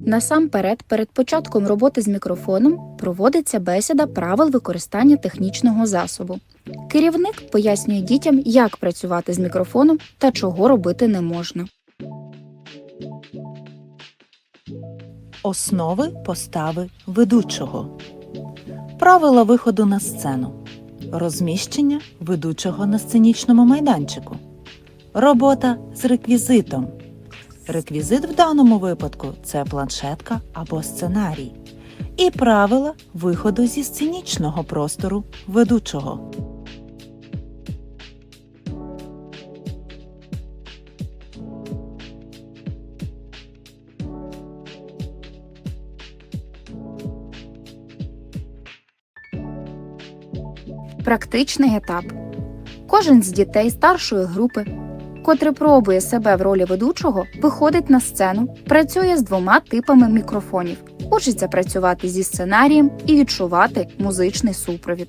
Насамперед, перед початком роботи з мікрофоном проводиться бесіда правил використання технічного засобу. Керівник пояснює дітям, як працювати з мікрофоном та чого робити не можна. Основи постави ведучого. Правила виходу на сцену. Розміщення ведучого на сценічному майданчику. Робота з реквізитом. Реквізит в даному випадку це планшетка або сценарій. І правила виходу зі сценічного простору ведучого. Практичний етап. Кожен з дітей старшої групи, котрий пробує себе в ролі ведучого, виходить на сцену, працює з двома типами мікрофонів, учиться працювати зі сценарієм і відчувати музичний супровід.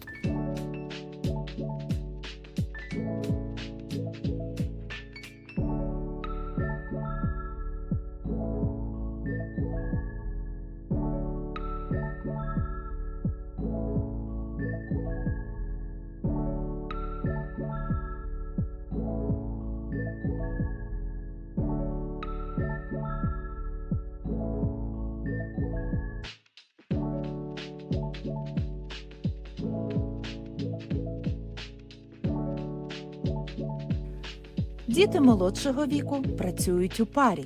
Діти молодшого віку працюють у парі,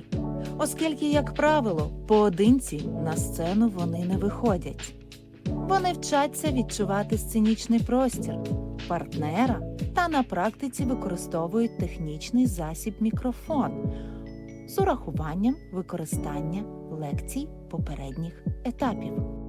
оскільки, як правило, поодинці на сцену вони не виходять. Вони вчаться відчувати сценічний простір, партнера та на практиці використовують технічний засіб мікрофон з урахуванням використання лекцій попередніх етапів.